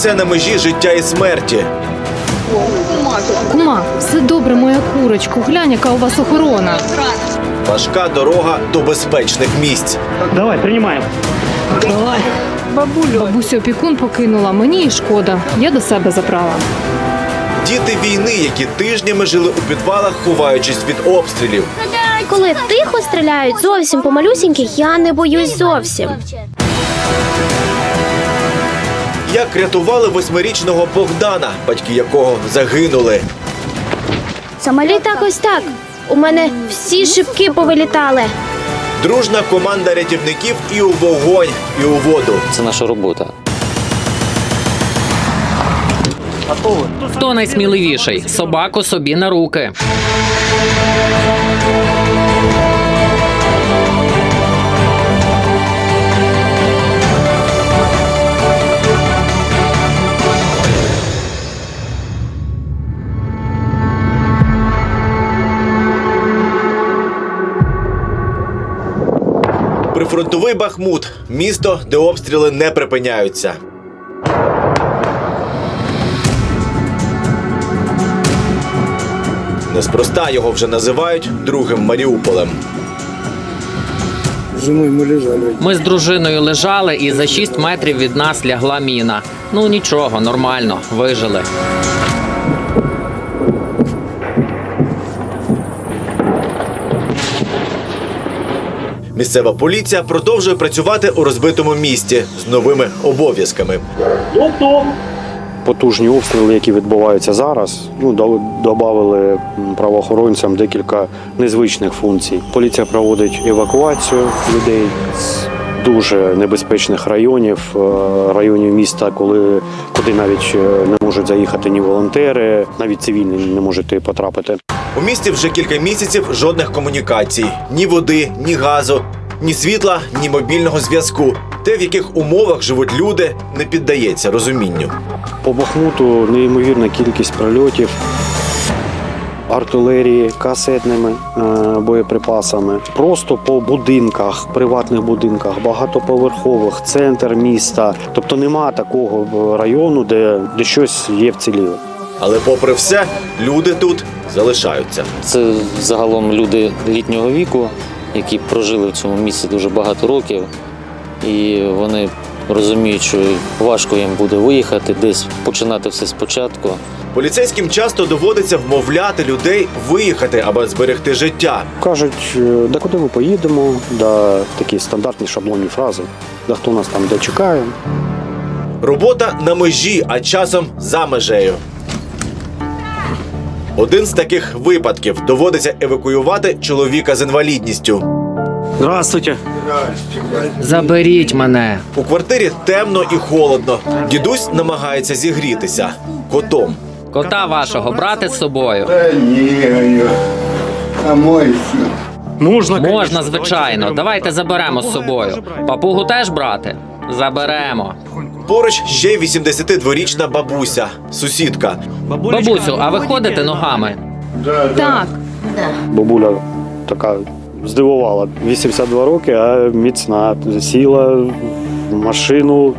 Ситуація на межі життя і смерті. Кума, все добре, моя курочку. Глянь, яка у вас охорона. Важка дорога до безпечних місць. Давай, принимаем. Бабусю опікун покинула. Мені і шкода. Я до себе забрала. Діти війни, які тижнями жили у підвалах, ховаючись від обстрілів. Коли тихо стріляють зовсім по малюсіньких, я не боюсь зовсім. Як рятували восьмирічного Богдана, батьки якого загинули. Самоліт так ось так. У мене всі шибки повилітали. Дружна команда рятівників і у вогонь, і у воду. Це наша робота. Хто найсміливіший? Собаку собі на руки. Прифронтовий Бахмут місто, де обстріли не припиняються. Неспроста його вже називають другим Маріуполем. Ми з дружиною лежали, і за 6 метрів від нас лягла міна. Ну нічого, нормально, вижили. Місцева поліція продовжує працювати у розбитому місті з новими обов'язками. потужні обстріли, які відбуваються зараз, ну додали правоохоронцям декілька незвичних функцій. Поліція проводить евакуацію людей з дуже небезпечних районів, е, районів міста, коли куди навіть е, не можуть заїхати ні волонтери, навіть цивільні не можуть потрапити. У місті вже кілька місяців жодних комунікацій: ні води, ні газу, ні світла, ні мобільного зв'язку. Те, в яких умовах живуть люди, не піддається розумінню. По Бахмуту неймовірна кількість прильотів. Артилерії, касетними е, боєприпасами, просто по будинках, приватних будинках, багатоповерхових, центр міста. Тобто нема такого району, де, де щось є вціліле. Але попри все, люди тут залишаються. Це загалом люди літнього віку, які прожили в цьому місці дуже багато років, і вони розуміють, що важко їм буде виїхати, десь починати все спочатку. Поліцейським часто доводиться вмовляти людей виїхати, аби зберегти життя. Кажуть, е, да куди ми поїдемо, да такі стандартні шаблонні фрази, да хто нас там де чекає. Робота на межі, а часом за межею. Один з таких випадків доводиться евакуювати чоловіка з інвалідністю. Здравствуйте. Заберіть мене. У квартирі темно і холодно. Дідусь намагається зігрітися котом. Кота вашого брати з собою. Да не, а мой Можно, Можна, звичайно. Давайте заберемо з собою. Папугу теж брати? Заберемо. Поруч ще й 82-річна бабуся, сусідка. Бабусю, а ви ходите ногами? Так, Бабуля така здивувала 82 роки, а міцна. Сіла в машину,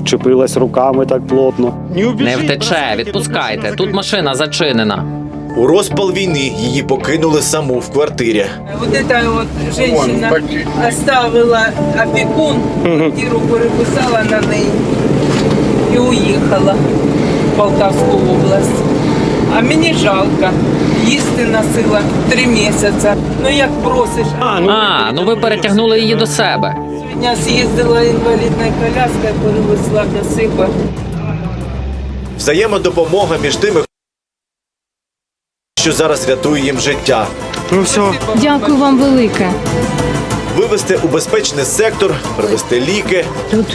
вчепилась руками так плотно. Не втече, відпускайте. Тут машина зачинена. У розпал війни її покинули саму в квартирі. Вот эта вот женщина оставила опекун, квартиру переписала на неї і уїхала в Полтавську область. А мені жалко. Їсти носила три місяці. Ну як просиш. А, ну, А, ну ви перетягнули її до себе. Сьогодні з'їздила інвалідною коляскою, перевезла до сипа. Взаємодопомога між тими, що зараз рятує їм життя. ну все. дякую вам велике. Вивезти у безпечний сектор, привезти ліки, Тут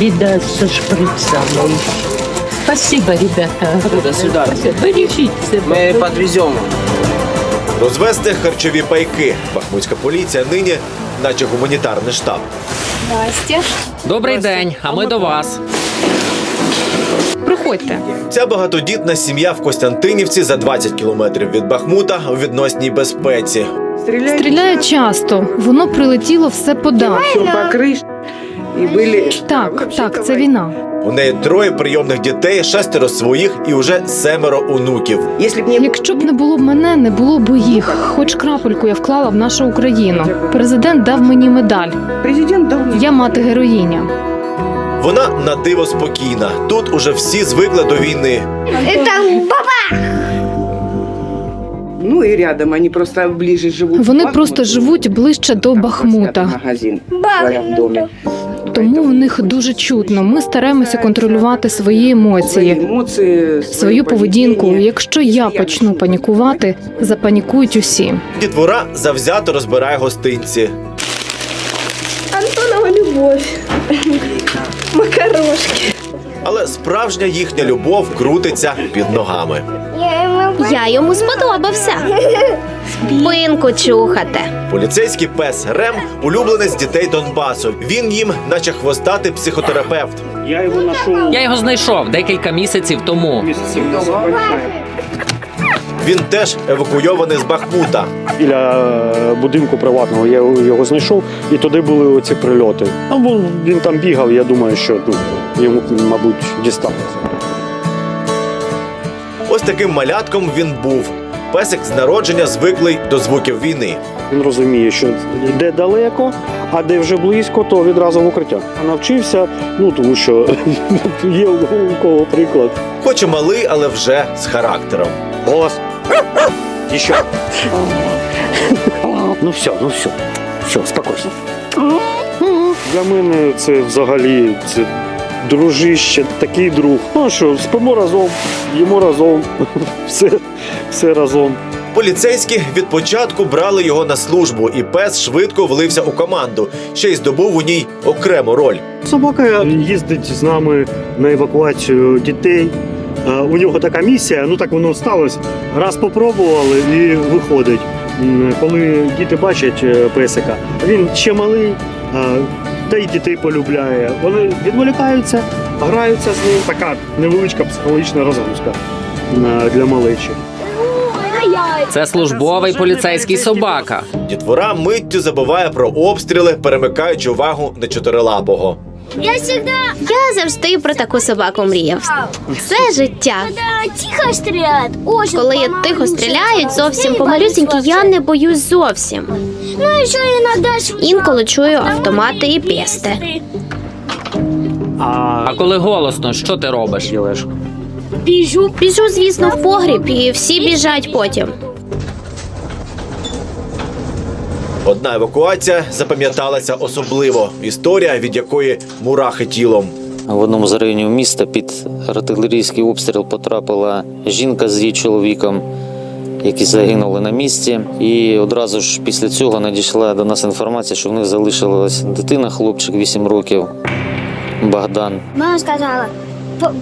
беда со шприцами. Спасибо, ребята. Бережите себя. розвезти харчові пайки. Бахмутська поліція нині, наче гуманітарний штаб. Настя. Добрий день, а ми до вас. Приходьте. Ця багатодітна сім'я в Костянтинівці за 20 кілометрів від Бахмута у відносній безпеці. Стріляє часто. Воно прилетіло все подав. Так, так, це війна. У неї троє прийомних дітей, шестеро своїх і уже семеро онуків. Если бы не Якщо б не було б мене, не було б їх. Хоч крапельку я вклала в нашу Україну. Президент дав мені медаль. президент дал мне Я мати героїня. Вона на диво спокійна. Тут уже всі звикли до війни. Ну и рядом, они просто ближе живут. Вони просто живуть ближче до Бахмута. Магазин в своем. Тому в них дуже чутно. Ми стараємося контролювати свої Свои емоції, свою поведінку. Якщо я почну панікувати, запанікують усі. Дітвора завзято розбирає гостинці. Антонова любов. Макарошки. Але справжня їхня любов крутиться під ногами. Я йому сподобався. Спинку чухати. Поліцейський пес Рем улюбленець дітей Донбасу. Він їм, наче хвостатий психотерапевт. Я його знайшов Я його знайшов декілька місяців тому. місяців. Він теж евакуйований з Бахмута. Біля е, будинку приватного я його знайшов, і туди були оці прильоти. Ну, він там бігав, я думаю, що ну, йому, мабуть, дістанеться. Ось таким малятком він був. Песик з народження звиклий до звуків війни. Він розуміє, що де далеко, а де вже близько, то відразу в укриття. Навчився, ну тому що є у кого приклад. Хоч і малий, але вже з характером. Голос. І що? Ну все, ну все. Все, спокійно. Для мене це взагалі це дружище, такий друг. Ну що, спимо разом, їмо разом, все, все разом. Поліцейські від початку брали його на службу, і пес швидко влився у команду, ще й здобув у ній окрему роль. Собака їздить з нами на евакуацію дітей. Е, У нього така місія, ну так воно сталося. Раз попробували і виходить. Коли діти бачать е, песика, він ще малий, та й дітей полюбляє. Вони відволікаються, граються з ним. Така невеличка психологічна розгрузка е, для малечі. Це службовий поліцейський собака. Дітвора миттю забуває про обстріли, перемикаючи увагу на чотирилапого. Я завжди... Я завжди про таку собаку мріяв. Все життя. Тихо стріляють. Очень Коли тихо стріляють, зовсім помалюсінькі, я не боюсь зовсім. Ну, ще іноді Інколи чую автомати і пісти. А коли голосно, що ти робиш? біжу. Біжу, звісно, в погріб, і всі біжать потім. Одна евакуація запам'яталася особливо. Історія, від якої мурахи тілом. В одному з районів міста під артилерійський обстріл потрапила жінка з її чоловіком, які загинули на місці. І одразу ж після цього надійшла до нас інформація, що в них залишилась дитина, хлопчик 8 років Богдан. Мама сказала, «Б-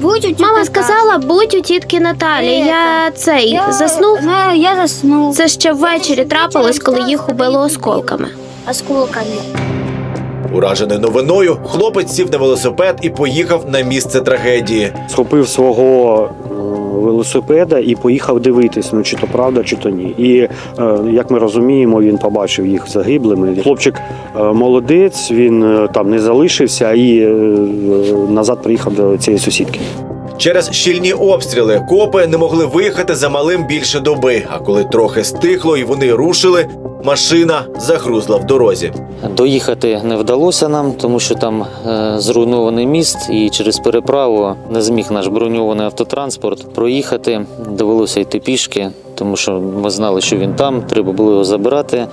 будь у Мама сказала, будь у тітки Наталі. Я цей заснув. Ну, я заснув. Це ще ввечері трапилось, коли їх убило осколками. Осколками. Уражений новиною, хлопець сів на велосипед і поїхав на місце трагедії. схопив свого велосипеда і поїхав дивитись, ну чи то правда, чи то ні. І е, як ми розуміємо, він побачив їх загиблими. Хлопчик е, молодець, він е, там не залишився і назад приїхав до цієї сусідки. Через щільні обстріли копи не могли виїхати за малим більше доби. А коли трохи стихло і вони рушили, машина загрузла в дорозі. Доїхати не вдалося нам, тому що там е, зруйнований міст, і через переправу не зміг наш броньований автотранспорт проїхати. Довелося йти пішки, тому що ми знали, що він там, треба було його забирати.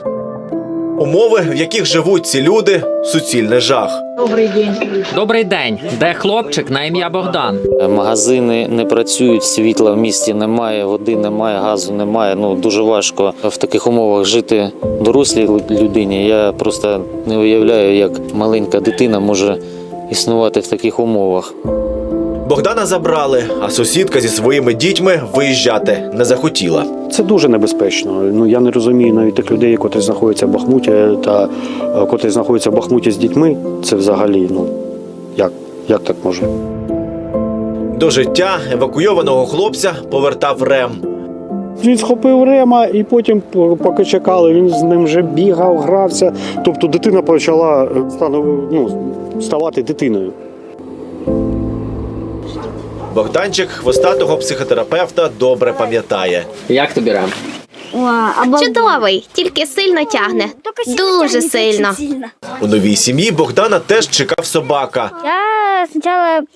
Умови, в яких живуть ці люди, суцільний жах. Добрий день. Добрий день. Де хлопчик на ім'я Богдан? Е, Магазини не працюють, світла в місті немає, води немає, газу немає. Ну дуже важко в таких умовах жити дорослій людині. Я просто не уявляю, як маленька дитина може існувати в таких умовах. Богдана забрали, а сусідка зі своїми дітьми виїжджати не захотіла. Це дуже небезпечно. Ну я не розумію навіть тих людей, котрі знаходяться в Бахмуті, та е, котрі знаходяться в Бахмуті з дітьми. Це взагалі, ну як, як так може? До життя евакуйованого хлопця повертав Рем. Він схопив Рема і потім, поки чекали, він з ним вже бігав, грався. Тобто дитина почала е, ну, ставати дитиною. Богданчик хвостатого психотерапевта добре пам'ятає. Як тобі рам? Чудовий, тільки сильно тягне. Дуже сильно. У новій сім'ї Богдана теж чекав собака. Я спочатку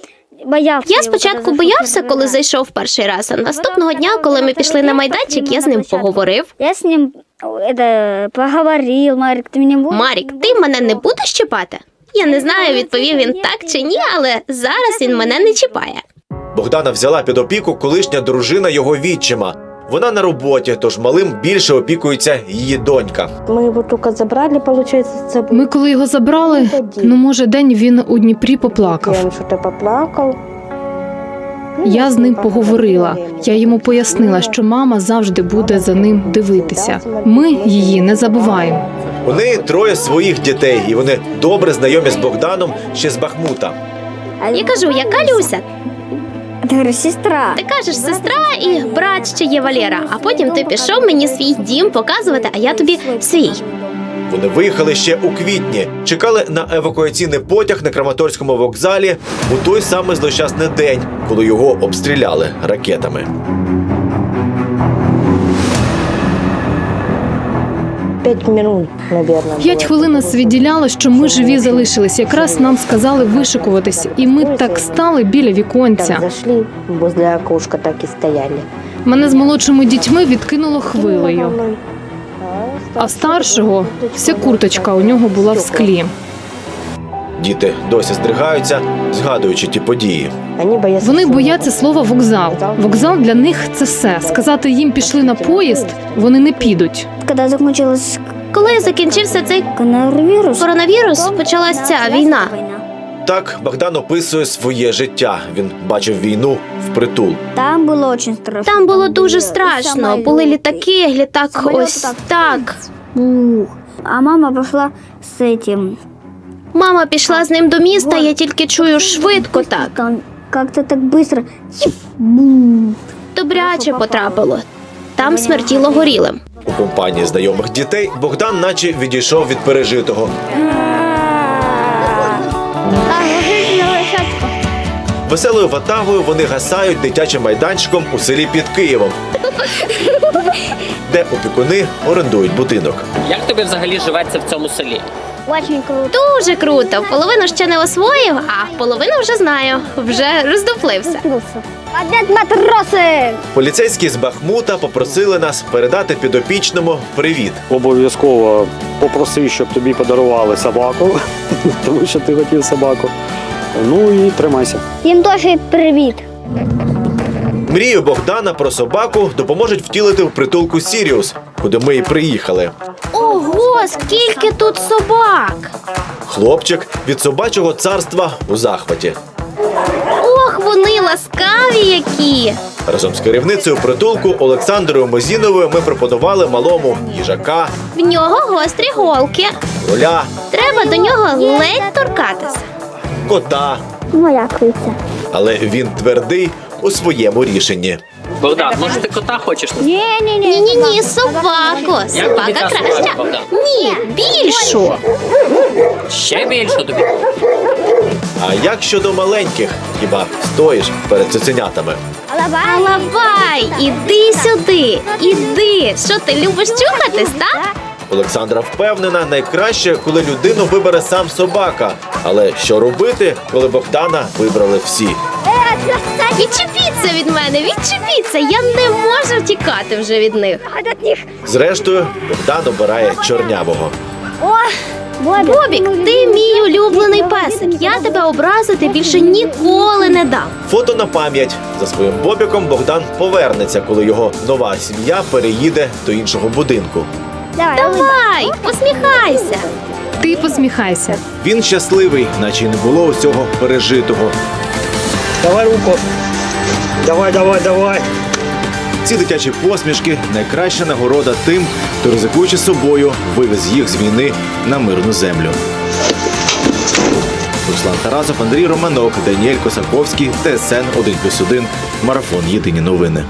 боявся. Я спочатку боявся, коли зайшов перший раз. А наступного дня, коли ми пішли на майданчик, я з ним поговорив. Я з ним поговорив, Марик, ти мене будеш? Марік, ти мене не будеш чіпати? Я не знаю, відповів він так чи ні, але зараз він мене не чіпає. Богдана взяла під опіку колишня дружина його відчима. Вона на роботі, тож малим більше опікується її донька. Мы его только забрали, с собой. Ми, коли його забрали, ну може, день він у Дніпрі поплакав. Он что-то поплакал. Я з ним поговорила. Я йому пояснила, що мама завжди буде за ним дивитися. Ми її не забуваємо. У неї троє своїх дітей, і вони добре знайомі з Богданом ще з Бахмута. Я кажу, яка Люся? Ти говорю, сестра. Ти кажеш, сестра і брат ще є Валера. А потім ти пішов мені свій дім показувати, а я тобі свій. Вони виїхали ще у квітні, чекали на евакуаційний потяг на Краматорському вокзалі у той самий злощасний день, коли його обстріляли ракетами. Пять хвилин, мабуть. П'ять хвилин нас відділяло, що ми живі залишились. Якраз нам сказали вишикуватись, і ми так стали біля Так віконця. зашли, возле окошка так і стояли. Мене з молодшими дітьми відкинуло хвилею. А старшого вся курточка у нього була в склі. Діти досі здригаються, згадуючи ті події. Вони бояться слова вокзал. Вокзал для них це все. Сказати їм пішли на поїзд, вони не підуть. Коли закінчилась Коли закінчився цей коронавірус, коронавірус, почалась ця війна. Так Богдан описує своє життя. Він бачив війну впритул. Там було дуже страшно. Там було дуже страшно. Були літаки, літак ось так. А мама пішла з этим. Мама пішла з ним до міста, я тільки чую швидко так. Там как-то так быстро. Бум. Добряче потрапило. Там смертіло горілим. У компанії знайомих дітей Богдан наче відійшов від пережитого. Веселою ватагою вони гасають дитячим майданчиком у селі під Києвом, де опікуни орендують будинок. Як тобі взагалі живеться в цьому селі? Очень круто. Дуже круто. Половину ще не освоїв, а половину вже знаю. Вже роздуплився. Опять матроси! Поліцейські з Бахмута попросили нас передати підопічному привіт. Обов'язково попроси, щоб тобі подарували собаку, тому що ти хотів собаку. Ну і тримайся. Їм теж привіт. Мрію Богдана про собаку допоможуть втілити в притулку Сіріус, куди ми і приїхали. Ого, скільки тут собак! Хлопчик від собачого царства у захваті. Ох, вони ласкаві які! Разом з керівницею притулку Олександрою Мозіновою ми пропонували малому їжака, В нього гострі голки. роля, Треба до нього ледь торкатися. кота. Моя криця. Але він твердий у своєму рішенні. Богдан, може ти кота хочеш? Ні, ні, ні. Ні, ні, ні, собаку. Як тобі Собака собака, краща. Богдан? Ні, більшу. Ще більше тобі. А як щодо маленьких, хіба стоїш перед цуценятами? Алабай, іди сюди, іди. Що ти любиш чухатись, так? Олександра впевнена, найкраще, коли людину вибере сам собака. Але що робити, коли Богдана вибрали всі? Відчепіться від мене, відчепіться. Я не можу втікати вже від них. Зрештою, Богдан обирає чорнявого. Бобік, ти мій улюблений песик. Я тебе образити більше ніколи не дам. Фото на пам'ять за своїм бобіком Богдан повернеться, коли його нова сім'я переїде до іншого будинку. Давай, посміхайся. Ти посміхайся. Він щасливий, наче й не було усього пережитого. Давай руку. Давай, давай, давай. Ці дитячі посмішки найкраща нагорода тим, хто ризикуючи собою, вивез їх з війни на мирну землю. Руслан Тарасов, Андрій Романок, Даніель Косаковський, ТСН 1+,1, Марафон Єдині новини.